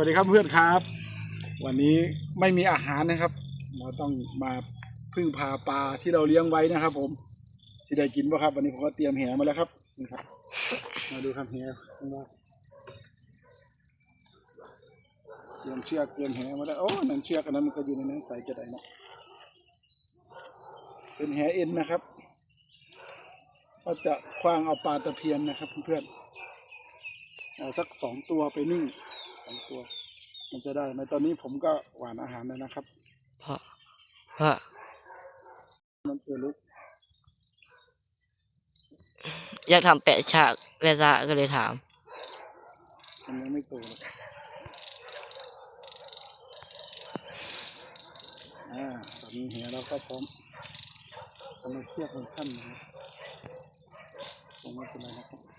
วัสดีครับเพื่อนครับ วันนี้ไม่มีอาหารนะครับ เราต้องมาพึ่งพาปลาที่เราเลี้ยงไว้นะครับ ผมที่ได้กินป่ะครับ วันนี้ผมก็เตรียมแหมาแล้วครับนี่ครับ มาดูครับแหข้าเตรียมเชือกเตรียมแหมาแล้วโอ้นั่นเชือกอันนั้นมันก็อยู่ในนั้นใส่จะได้นะเป็นแหเอ็นนะครับ ก็จะคว้างเอาปลาตะเพียนนะครับเพื่อนๆเอาสักสองตัวไปนึ่ง สองตัว มันจะได้ไหมตอนนี้ผมก็หวานอาหารแล้วนะครับพ่อพ่อมันตัวเล็กอยากทำแปะฉากเวลาก็เลยถาม มันยังไม่โตเลยอ่าตอนนี้เหียเราก็พร้อมทำให้เสียบมันขั้นนะครับคงไม่เป็นไรนะครับ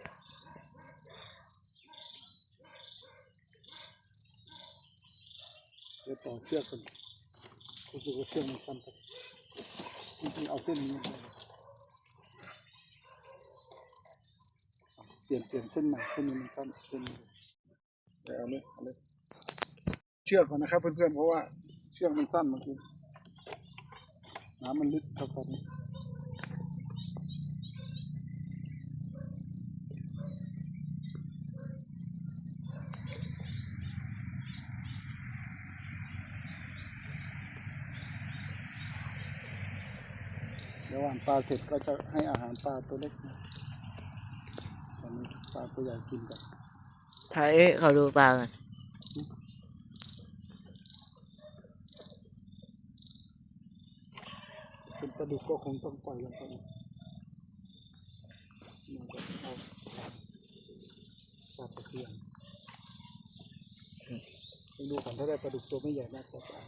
จะต่อเชือกกันรู้สึกว่าเชือกมันสั้นไปจริงๆเอาเส้นนี้เปลี่ยนเปลี่ยนเส้นใหม่เส้นนี้มันสั้นเส้นนี้เดี๋ยวเอาเลยเอาเลยเชือกก่อนนะครับเพื่อนๆเพราะว่าเชือกมันสั้นบางทีน้ำมันลึกเท่ากัน เดี๋ยวหว่านปลาเสร็จก็จะให้อาหารปลาตัวเล็กนะตอนนี้ปลาตัวใหญ่กินกันถ่ายเขาดูปลากันเป็นปลาดุกก็คงต้องปล่อยลงไปมันก็เอาปลาตะเพียนไปดูก่อนถ้าได้ปลาดุกตัวไม่ใหญ่มากก็จะเอา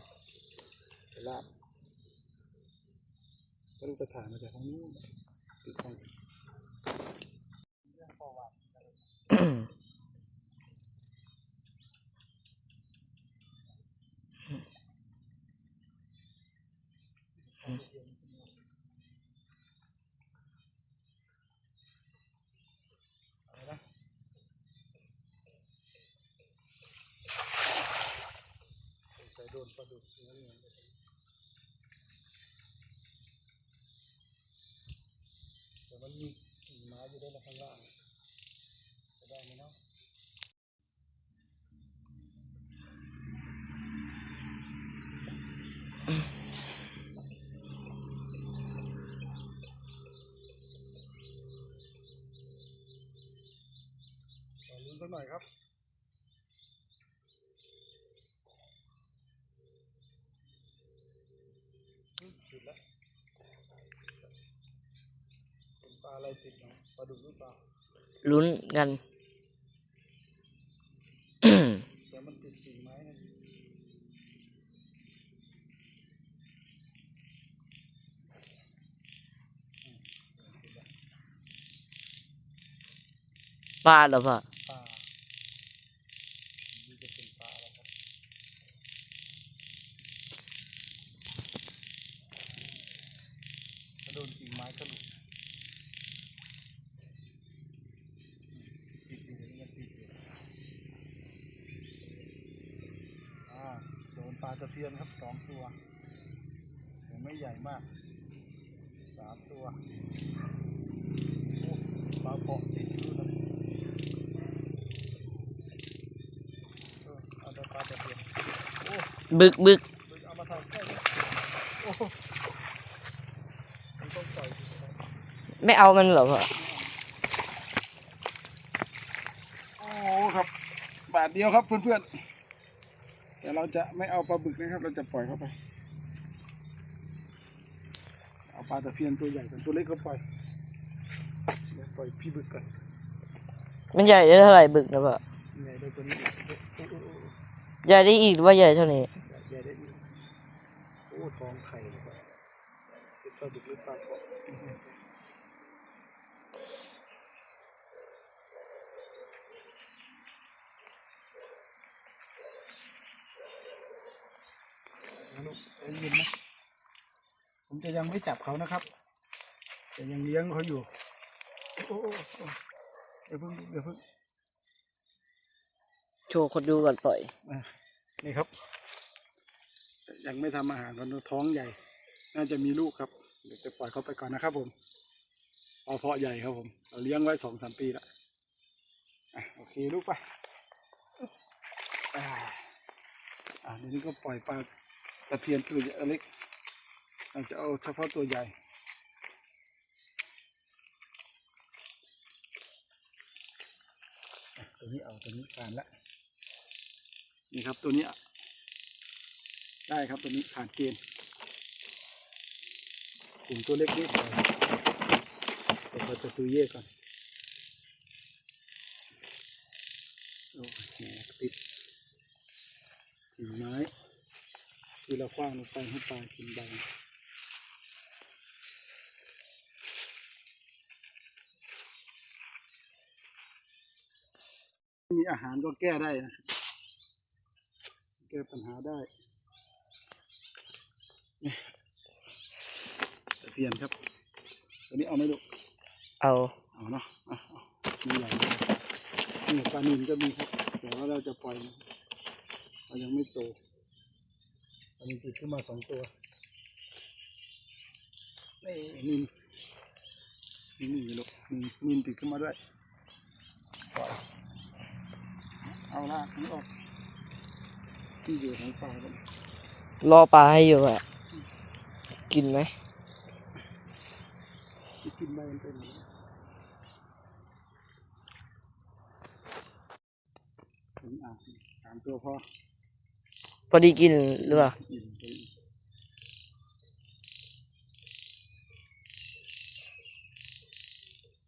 ไปลาบปลาดุ กกระถางมาจากทางนี้ติดทางโดนปลาดุกเนื้อเงินเลยแต่ มันมีกิ่งไม้อยู่ด้วยนะข้างล่างจะได้ไหมเนาะขอลุ้นสักหน่อยครับ อืมติดแล้ว เป็นปลาอะไรติดเนาะปลาดุกหรือเปล่าลุ้นกันแต่มันติดกิ่งไม้นะปลาเหรอพ่อปลานี่จะเป็นปลาแล้วครับถ้าโดนกิ่งไม้ก็หลุดติดอยู่นี่มันติดอยู่อ่าโดนปลาตะเพียนครับสองตัวยังไม่ใหญ่มากสามตัวโอ้ปลาเกาะติดอยู่นะ เออเอาแต่ปลาตะเพียนโอ้ บึกบึกเอามาใส่ใกล้เลยโอ้มันต้องใส่ดิไม่เอามันเหรอพ่อโอ้ครับ บาทเดียวครับเพื่อนๆแต่เราจะไม่เอาปลาบึกนะครับ เราจะปล่อยเข้าไป เอาปลาตะเพียนตัวใหญ่กันตัวเล็กก็ปล่อยเดี๋ยวปล่อยพี่บึกกันมันใหญ่ได้เท่าไหร่บึกนะพ่อใหญ่ได้ตัวนี้อีกโอ้โอ้โอ้โอ้ใหญ่ได้อีกหรือว่าใหญ่เท่านี้ใหญ่ได้อีกโอ้ท้องไข่เลยครับเป็นปลาบึกหรือปลาเกาะนะลูกใจเย็นนะผมจะยังไม่จับเขานะครับแต่ยังเลี้ยงเขาอยู่โอ้โอ้โอ้อย่าเพิ่งอย่าเพิ่งโชว์คนดูก่อนปล่อย อะนี่ครับ ยังไม่ทำอาหารกันท้องใหญ่ น่าจะมีลูกครับ เดี๋ยวจะปล่อยเขาไปก่อนนะครับผมเอาเพาะใหญ่ครับผมเราเลี้ยงไว้สองสามปีละอะโอเคลูกไปอ่านี้ก็ปล่อยปลาตะเพียนตัวเล็กเราจะเอาเฉพาะตัวใหญ่อะตัวนี้เอาตัวนี้ผ่านละนี่ครับตัวนี้ ได้ครับตัวนี้ผ่านเกณฑ์กลุ่มตัวเล็กนิดเดียวเดี๋ยวเราจะตุยเย่ก่อนโอ้แหมติดกิ่งไม้ที่เราคว้างลงไปให้ปลากินใบมีอาหารก็แก้ได้นะ แก้ปัญหาได้ ตะเพียนครับตัวนี้เอาไหมลูกเอาเอาเนาะเอาเอามีใหญ่เลยนี่ปลานิลก็มีครับแต่ว่าเราจะปล่อยนะเรายังไม่โตปลานิลติดขึ้นมาสองตัวนี่นิลนี่นี่ลูกนี่นิลติดขึ้นมาด้วยปล่อยเอาละนี่ออกที่อยู่ของปลากันรอปลาให้อยู่อะ กินไหมที่กินใบมันเป็นอย่างนี้ถึงอะสามตัวพอ พอดีกินหรือเปล่าอิ่มไปอีก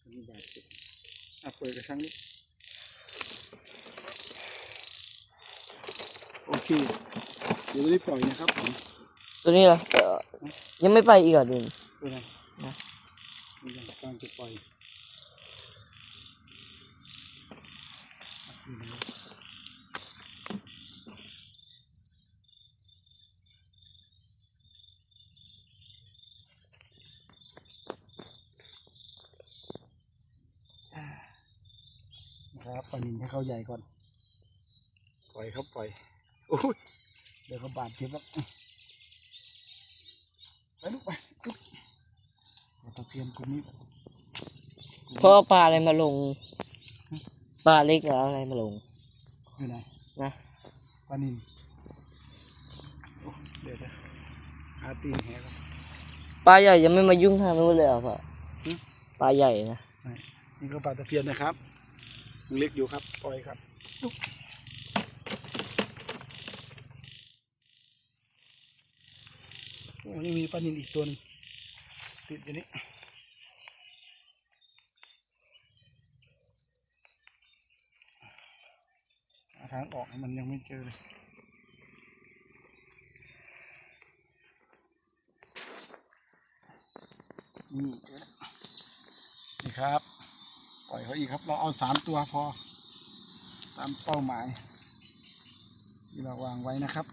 อันนี้บาดเจ็บอะเปิดกระชังนี้โอเค เดี๋ยวไม่ได้ปล่อยนะครับผม ตัวนี้เหรอเอ่อ ยังไม่ไปอีกเหรอะดินเป็นไรนะมันยังกำลังจะปล่อยอยู่ไหนนะครับปลานินให้เขาใหญ่ก่อน ปล่อยเขาปล่อยโอ้ยเดี๋ยวเขาบาดเจ็บแล้ว ไปลูกไปลูกเอาตะเพียนกลุ่มนี้เพราะเอาปลาอะไรมาลง ปลาเล็กเหรออะไรมาลงอยู่ไหนนะปลานินโอ้เดี๋ยวเดี๋ยวหาตีนแหก่อนปลาใหญ่ยังไม่มายุ่งทางนู้นเลยเหรอพ่อหึปลาใหญ่นะนี่ก็ปลาตะเพียนนะครับยังเล็กอยู่ครับปล่อยครับ ลูกโอ้นี่มีปลานินอีกตัวนึงติดอยู่นี่ทางออกมันยังไม่เจอเลยนี่เจอแล้วนี่ครับ ปล่อยเขาอีกครับ เราเอาสามตัวพอ ตามเป้าหมาย ที่เราวางไว้นะครับ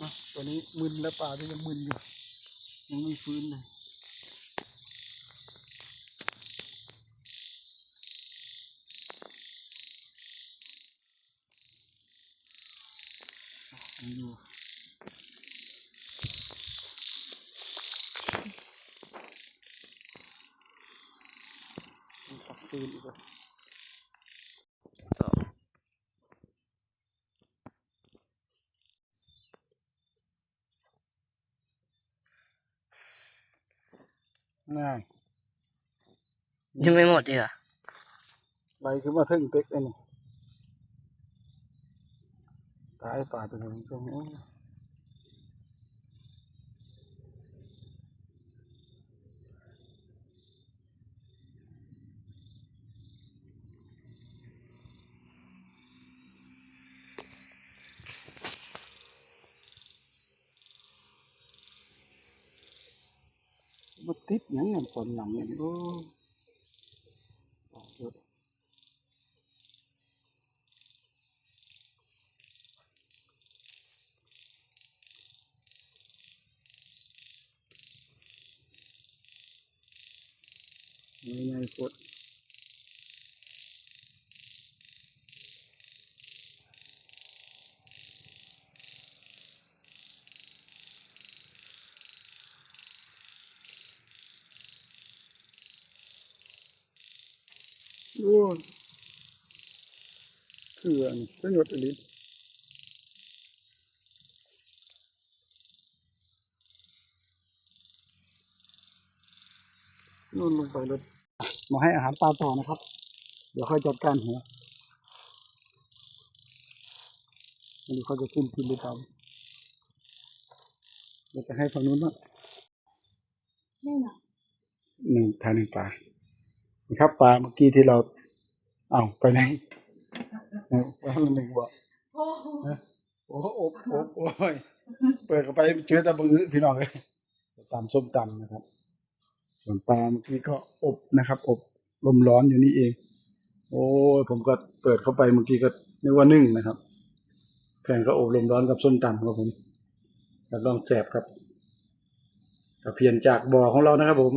อะ ตัวนี้มึนแล้วปลาก็ยังมึนอยู่ยังไม่ฟื้นเลยยังอยู่ตักฟืนอีกแล้ว ง่ายยังไม่หมดอีกเหรอใบขึ้นมาถึงเต็กเลยนี่ตายป่าตัวนึงช่วงนี้มาติดหยังเงินสนหลังอย่างนี้ tiếp những làm phần nặng những đó được ngày ngày phút โอ้ยคืออันนี้ประโยชน์อะไรนู่นลงไปเลยมาให้อาหารปลาต่อนะครับ เดี๋ยวค่อยจัดการหัวอันนี้เขาจะขึ้นกินหรือเปล่าเดี๋ยวจะให้ฝั่งนู้นบ้างไม่หรอกหนึ่งทานหนึ่งปลา นี่ครับปลาเมื่อกี้ที่เราเอาไปไหนเอาปลาละหนึ่งบ่โอ้โอ้โหอบอบโอ้ยเปิดเข้าไปเจอแต่บะอื้อพี่น้องเลยตำส้มตำนะครับ ส่วนปลาเมื่อกี้ก็อบนะครับ อบลมร้อนอยู่นี่เอง โอ้ยผมก็เปิดเข้าไปเมื่อกี้ก็นึกว่านึ่งนะครับแฟนก็อบลมร้อนกับส้มตำครับผมรับรองแสบครับตะเพียนจากบ่อของเรานะครับผม